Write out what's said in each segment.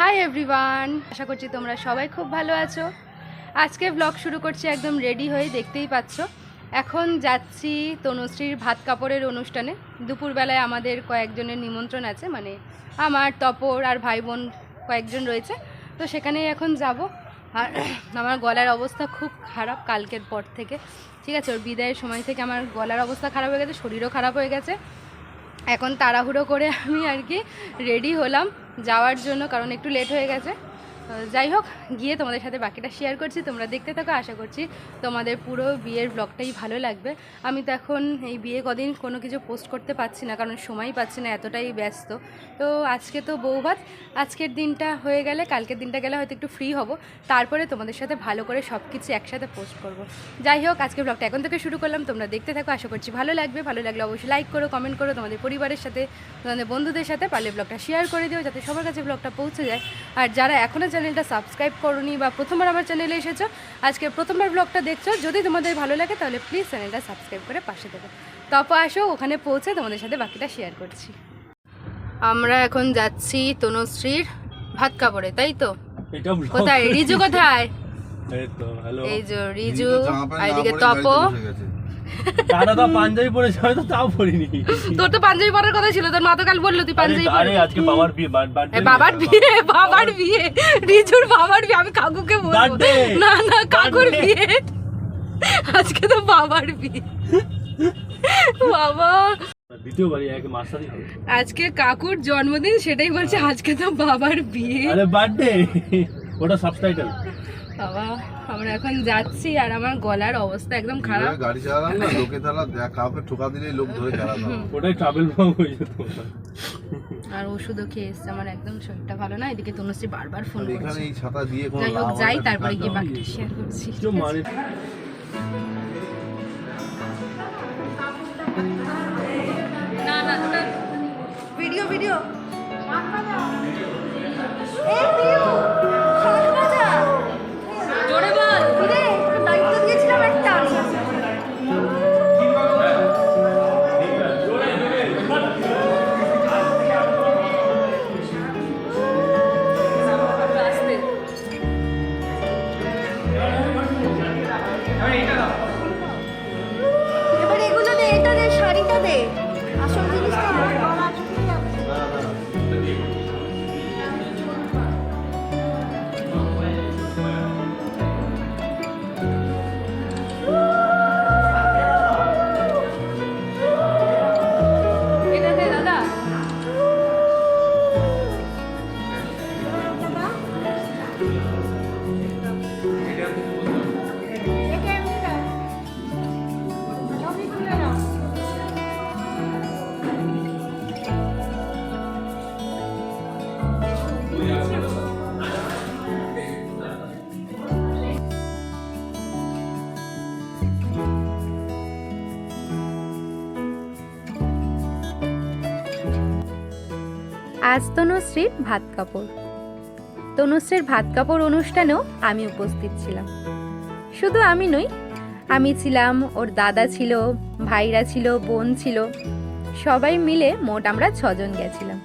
Hi everyone আশা করছি তোমরা সবাই খুব ভালো আছো। আজকে ব্লগ শুরু করছি একদম রেডি হয়ে দেখতেই পাচ্ছ। এখন যাচ্ছি তনুশ্রীর ভাত কাপড়ের অনুষ্ঠানে। দুপুরবেলায় আমাদের কয়েকজনের নিমন্ত্রণ আছে মানে আমার, তপর আর ভাই বোন কয়েকজন রয়েছে। তো সেখানে এখন যাব। আর আমার গলার অবস্থা খুব খারাপ কালকের পর থেকে। ঠিক আছে, ওর বিদায়ের সময় থেকে আমার গলার অবস্থা খারাপ হয়ে গেছে, শরীরও খারাপ হয়ে গেছে। এখন তাড়াহুড়ো করে আমি আর কি রেডি হলাম। যাওয়ার জন্য কারণ একটু লেট হয়ে গেছে। যাই হোক, গিয়ে তোমাদের সাথে বাকিটা শেয়ার করছি, তোমরা দেখতে থাকো, আশা করছি তোমাদের পুরো বিয়ের ব্লগটাই ভালো লাগবে। আমি তো এখন এই বিয়ে কদিন কোনো কিছু পোস্ট করতে পারছি না, কারণ সময় পাচ্ছি না, এতটাই ব্যস্ত। তো আজকে তো বৌভাত, আজকের দিনটা হয়ে গেলে, কালকের দিনটা গেলে হয়তো একটু ফ্রি হব। তারপরে তোমাদের সাথে ভালো করে সব কিছু একসাথে পোস্ট করব। যাই হোক আজকে ব্লগটা এখন থেকে শুরু করলাম, তোমরা দেখতে থাকো, আশা করছি ভালো লাগবে। ভালো লাগলে অবশ্যই লাইক করো কমেন্ট করো, তোমাদের পরিবারের সাথে, তোমাদের বন্ধুদের সাথে, পারলে ব্লগটা শেয়ার করে দিও, যাতে সবার কাছে ব্লগটা পৌঁছে যায়। আর যারা এখনও চ্যানেলটা সাবস্ক্রাইব করনি বা প্রথমবার আমার চ্যানেলে এসেছ আজকে প্রথমবার ব্লগটা দেখছ যদি তোমাদের ভালো লাগে তাহলে প্লিজ চ্যানেলটা সাবস্ক্রাইব করে পাশে দেবো তপ আসো ওখানে পৌঁছে তোমাদের সাথে বাকিটা শেয়ার করছি। আমরা এখন যাচ্ছি তনুশ্রীর ভাত কাপড়ে তাই তো? কোথায়? রিজু কোথায়? এই তো হ্যালো এই যে রিজু এদিকে তপ। দাদা তো পাঞ্জাবি পরেছে হয়তো তাও পরিনি। তোর তো পাঞ্জাবি পরার কথা ছিল তোর মা তো কাল বলল তুই পাঞ্জাবি আরে আজকে বাবার বিয়ে বাবার বিয়ে বাবার বিয়ে। রিজুর বাবার বিয়ে আমি কাকুকে বলব! না না কাকুর বিয়ে। আজকে তো বাবার বিয়ে। বাবা। আজকে কাকুর জন্মদিন সেটাই বলছে আজকে তো বাবার বিয়ে। আরে বার্থডে! ওটা সাবটাইটেল বাবা আমরা এখন যাচ্ছি আর আমার গলার অবস্থা একদম খারাপ। গাড়ি চালালাম না লোকে তারা কাউকে ঠোকা দিলেই লোক ধরে চালাতাম ওটাই ট্রাভেল ব্লগ হয়ে যেত। আর ওষুধও খেয়ে এসছে আমার একদম শরীরটা ভালো না এদিকে তনুশ্রী বারবার ফোন এখানে করছে। এই ছাতা দিয়ে কোনো যাই লাভ যাই তারপরে গিয়ে ঠান্ডা বাকিটা শেয়ার করছি মানে না না ভিডিও ভিডিও। জোরে আসল জিনিসটা আমার গলা আজ তনুশ্রীর ভাত কাপড়। তনুশ্রীর ভাত কাপড় অনুষ্ঠানেও আমি উপস্থিত ছিলাম। শুধু আমি নই, আমি ছিলাম, ওর দাদা ছিল, ভাইরা ছিল, বোন ছিল, সবাই মিলে মোট আমরা ছজন গেছিলাম।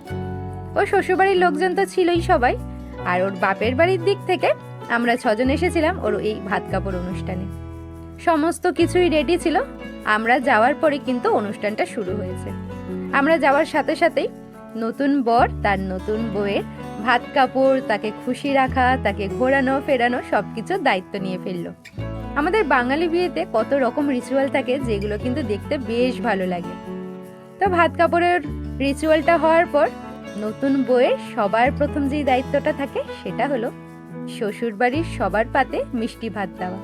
ওর শ্বশুরবাড়ির লোকজন তো ছিলই সবাই, আর ওর বাপের বাড়ির দিক থেকে আমরা ছজন এসেছিলাম ওর এই ভাত কাপড় অনুষ্ঠানে। সমস্ত কিছুই রেডি ছিল, আমরা যাওয়ার পরে কিন্তু অনুষ্ঠানটা শুরু হয়েছে। আমরা যাওয়ার সাথে সাথেই নতুন বর, তার নতুন বউয়ের ভাত কাপড়, তাকে খুশি রাখা, তাকে ঘোরানো, ফেরানো সব কিছুর দায়িত্ব নিয়ে ফেলল। আমাদের বাঙালি বিয়েতে কত রকম রিচুয়াল থাকে যেগুলো কিন্তু দেখতে বেশ ভালো লাগে। তো ভাত কাপড়ের রিচুয়ালটা হওয়ার পর নতুন বউয়ের সবার প্রথম যেই দায়িত্বটা থাকে সেটা হলো শ্বশুর বাড়ির সবার পাতে মিষ্টি ভাত দেওয়া।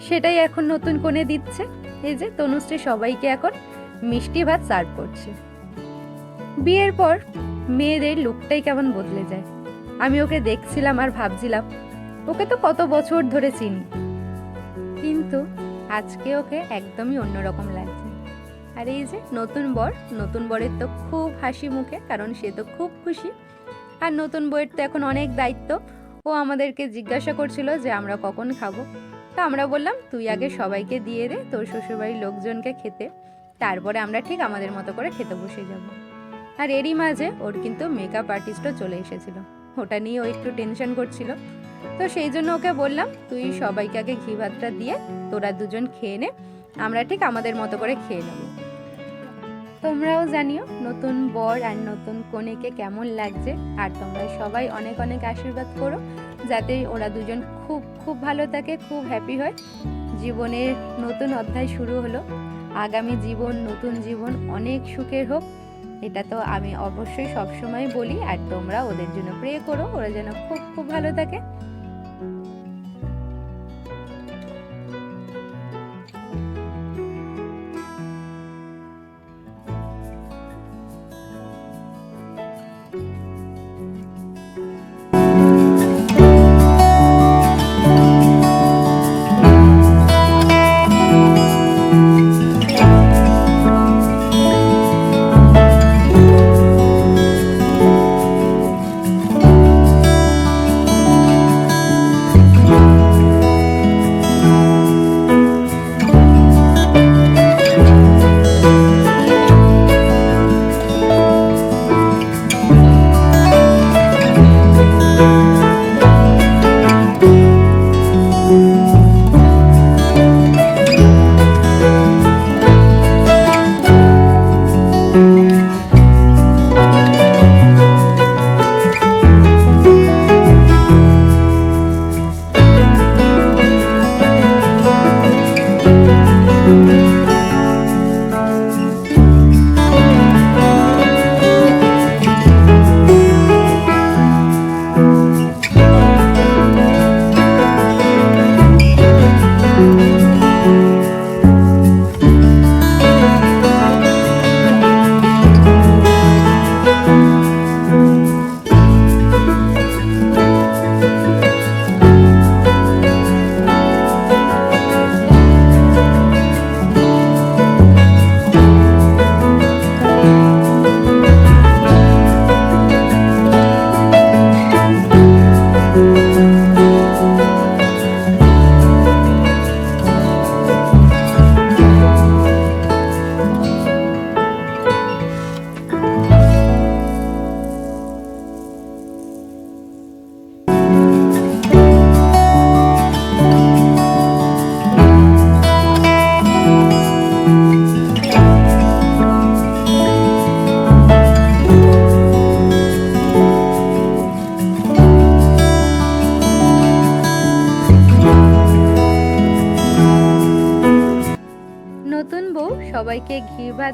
সেটাই এখন নতুন কোণে দিচ্ছে। এই যে তনুশ্রী সবাইকে এখন মিষ্টি ভাত সার্ভ করছে। বিয়ের পর মেয়েদের লুকটাই কেমন বদলে যায়। আমি ওকে দেখছিলাম আর ভাবছিলাম, ওকে তো কত বছর ধরে চিনি। কিন্তু আজকে ওকে একদমই অন্যরকম লাগছে। আর এই যে নতুন বর, নতুন বরের তো খুব হাসি মুখে, কারণ সে তো খুব খুশি। আর নতুন বইয়ের তো এখন অনেক দায়িত্ব। ও আমাদেরকে জিজ্ঞাসা করছিল যে আমরা কখন খাব। তা আমরা বললাম, তুই আগে সবাইকে দিয়ে দে, তোর শ্বশুরবাড়ির লোকজনকে খেতে। তারপরে আমরা ঠিক আমাদের মতো করে খেতে বসে যাব। আর এরই মাঝে ওর কিন্তু মেকআপ আর্টিস্টও চলে এসেছিল। ওটা নিয়ে ও একটু টেনশন করছিল। তো সেই জন্য ওকে বললাম, তুই সবাইকে আগে ঘি ভাতটা দিয়ে, তোরা দুজন খেয়ে নে, আমরা ঠিক আমাদের মতো করে খেয়ে নেব। তোমরাও জানিও নতুন বর আর নতুন কনেকে কেমন লাগছে, আর তোমরা সবাই অনেক অনেক আশীর্বাদ করো, যাতে ওরা দুজন খুব খুব ভালো থাকে, খুব হ্যাপি হয়। জীবনের নতুন অধ্যায় শুরু হলো। আগামী জীবন, নতুন জীবন অনেক সুখের হোক। এটা তো আমি অবশ্যই সবসময় বলি, আর তোমরা ওদের জন্য প্রে করো, ওরা যেন খুব খুব ভালো থাকে।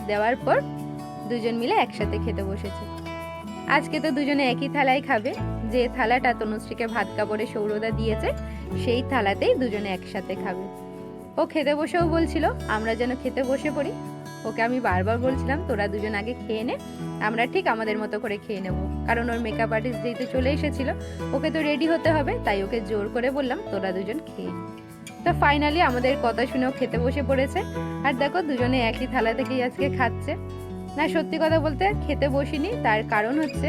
দেওয়ার পর দুজন মিলে একসাথে খেতে বসেছে। আজকে তো দুজনে একই থালায় খাবে। যে থালাটা তনুশ্রীকে ভাত কাপড়ে সৌরদা দিয়েছে, সেই থালাতেই দুজনে একসাথে খাবে। ও খেতে বসেও বলছিল, আমরা যেন খেতে বসে পড়ি। ওকে আমি বারবার বলছিলাম, তোরা দুজন আগে খেয়ে নে। আমরা ঠিক আমাদের মতো করে খেয়ে নেব। কারণ ওর মেকআপ আর্টিস্ট যেহেতু চলে এসেছিল, ওকে তো রেডি হতে হবে। তাই ওকে জোর করে বললাম, তোরা দুজন খেয়ে। তো ফাইনালি আমাদের কথা শুনেও খেতে বসে পড়েছে। আর দেখো, দুজনে একই থালা থেকেই আজকে খাচ্ছে। না, সত্যি কথা বলতে খেতে বসিনি, তার কারণ হচ্ছে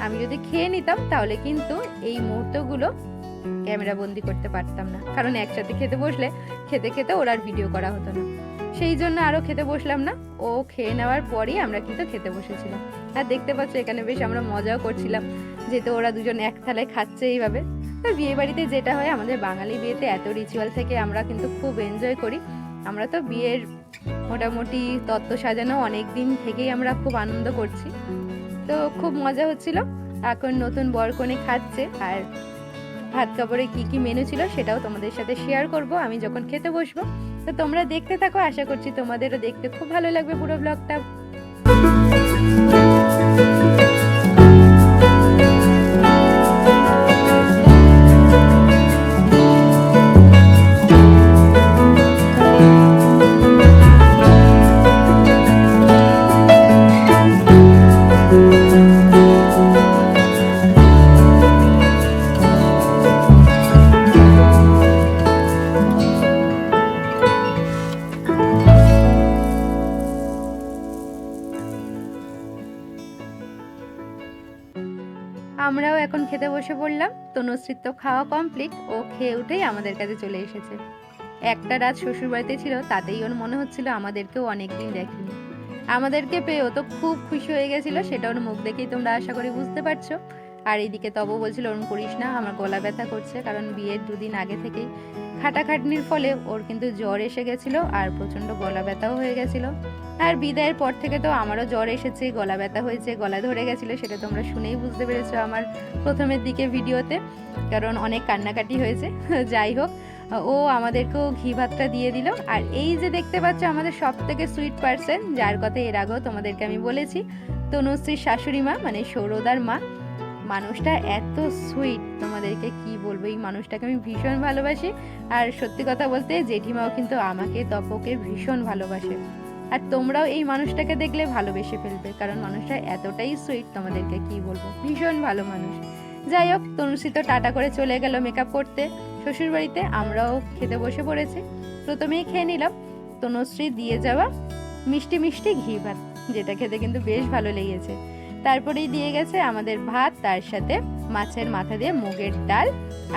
আমি যদি খেয়ে নিতাম, তাহলে কিন্তু এই মুহূর্তগুলো ক্যামেরা বন্দি করতে পারতাম না। কারণ একসাথে খেতে বসলে, খেতে খেতে ওর আর ভিডিও করা হতো না। সেই জন্য আরও খেতে বসলাম না। ও খেয়ে নেওয়ার পরেই আমরা কিন্তু খেতে বসেছিলাম। আর দেখতে পাচ্ছ, এখানে বেশ আমরা মজাও করছিলাম। যেহেতু ওরা দুজন এক থালায় খাচ্ছে এইভাবে। তো বিয়ে বাড়িতে যেটা হয়, আমাদের বাঙালি বিয়েতে এত রিচুয়াল থেকে আমরা কিন্তু খুব এনজয় করি। আমরা তো বিয়ের মোটামুটি তত্ত্ব সাজানো অনেক দিন থেকেই আমরা খুব আনন্দ করছি। তো খুব মজা হচ্ছিল। এখন নতুন বরকনে খাচ্ছে আর ভাত কাপড়ে কী কী মেনু ছিল সেটাও তোমাদের সাথে শেয়ার করব। আমি যখন খেতে বসবো। তো তোমরা দেখতে থাকো, আশা করছি তোমাদেরও দেখতে খুব ভালো লাগবে পুরো ব্লগটা এখন খেতে বসে পড়লাম। তনুশ্রীর তো খাওয়া কমপ্লিট ও খেয়ে উঠেই আমাদের কাছে চলে এসেছে। একটা রাত শ্বশুরবাড়িতে ছিল, তাতেই ওর মনে হচ্ছিল আমাদেরকেও অনেকদিন দেখেনি। আমাদেরকে পেয়ে ও তো খুব খুশি হয়ে গেছিল, সেটা ওর মুখ দেখেই তোমরা আশা করি বুঝতে পারছ। আর এইদিকে তবু বলছিল ওরম করিস না, আমার গলা ব্যথা করছে। কারণ বিয়ের দুদিন আগে থেকেই খাটাখাটনির ফলে ওর কিন্তু জ্বর এসে গেছিল আর প্রচণ্ড গলা ব্যথাও হয়ে গেছিল। আর বিদায়ের পর থেকে তো আমারও জ্বর এসেছে, গলা ব্যথা হয়েছে, গলা ধরে গেছিল, সেটা তোমরা শুনেই বুঝতে পেরেছ আমার প্রথমের দিকে ভিডিওতে। কারণ অনেক কান্নাকাটি হয়েছে, যাই হোক, ও আমাদেরকেও ঘি ভাতটা দিয়ে দিল। আর এই যে দেখতে পাচ্ছ আমাদের সব থেকে সুইট পার্সন যার কথা এর আগেও তোমাদেরকে আমি বলেছি, তনুশ্রীর শাশুড়ি মা মানে সৌরদার মা। মানুষটা এত সুইট তোমাদেরকে কি বলব? এই মানুষটাকে আমি ভীষণ ভালোবাসি। আর সত্যি কথা বলতে, জেঠিমাও কিন্তু আমাকে, তপকে ভীষণ ভালোবাসে। আর তোমরাও এই মানুষটাকে দেখলে ভালোবেসে ফেলবে, কারণ মানুষটা এতটাই সুইট তোমাদেরকে কি বলব? ভীষণ ভালো মানুষ। যাই হোক, তনুশ্রী তো টাটা করে চলে গেল মেকআপ করতে। শ্বশুরবাড়িতে আমরাও খেতে বসে পড়েছি। প্রথমেই খেয়ে নিলাম তনুশ্রী দিয়ে যাওয়া মিষ্টি মিষ্টি ঘি ভাত, যেটা খেতে কিন্তু বেশ ভালো লেগেছে। তারপরেই দিয়ে গেছে আমাদের ভাত, তার সাথে মাছের মাথা দিয়ে মুগের ডাল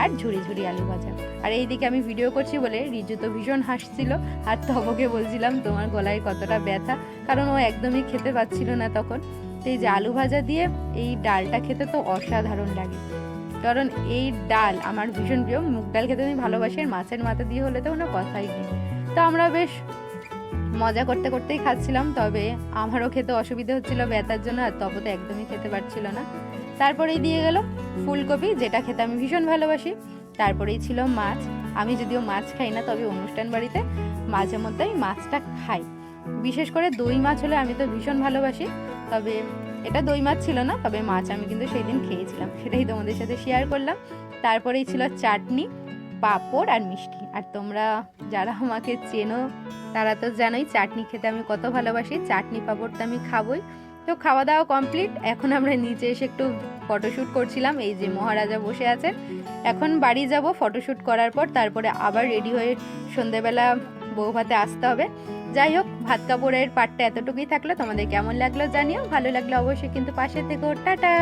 আর ঝুড়ি ঝুড়ি আলু ভাজা। আর এইদিকে আমি ভিডিও করছি বলে রিজু তো ভীষণ হাসছিল, আর তবকে বলছিলাম, তোমার গলায় কতটা ব্যথা? কারণ ও একদমই খেতে পাচ্ছিল না তখন। তো এই যে আলু ভাজা দিয়ে এই ডালটা খেতে তো অসাধারণ লাগে। কারণ এই ডাল আমার ভীষণ প্রিয়। মুগ ডাল খেতে আমি ভালোবাসি, আর মাছের মাথা দিয়ে হলে তো কোনো কথাই নেই। তো আমরা বেশ মজা করতে করতেই খাচ্ছিলাম, তবে আমারও খেতে অসুবিধা হচ্ছিল ব্যথার জন্য আর তবে তো একদমই খেতে পারছিল না। তারপরেই দিয়ে গেল ফুলকপি, যেটা খেতে আমি ভীষণ ভালোবাসি। তারপরেই ছিল মাছ। আমি যদিও মাছ খাই না, তবে অনুষ্ঠান বাড়িতে মাঝে মধ্যে আমি মাছটা খাই। বিশেষ করে দই মাছ হলে আমি তো ভীষণ ভালোবাসি, তবে এটা দই মাছ ছিল না, তবে মাছ আমি কিন্তু সেই দিন খেয়েছিলাম। সেটাই তোমাদের সাথে শেয়ার করলাম। তারপরেই ছিল চাটনি। পাঁপড় আর মিষ্টি। আর তোমরা যারা আমাকে চেনো, তারা তো জানোই চাটনি খেতে আমি কত ভালোবাসি। চাটনি পাঁপড় তো আমি খাবই। তো খাওয়া দাওয়া কমপ্লিট। এখন আমরা নিচে এসে একটু ফটোশ্যুট করছিলাম। এই যে মহারাজা বসে আছেন। এখন বাড়ি যাব ফটোশ্যুট করার পর। তারপরে আবার রেডি হয়ে সন্ধেবেলা বউ ভাতে আসতে হবে। যাই হোক, ভাত কাপড়ের পাটটা এতটুকুই থাকল। তোমাদের কেমন লাগল জানিও। ভালো লাগল অবশ্যই কিন্তু পাশে থেকো। টাটা!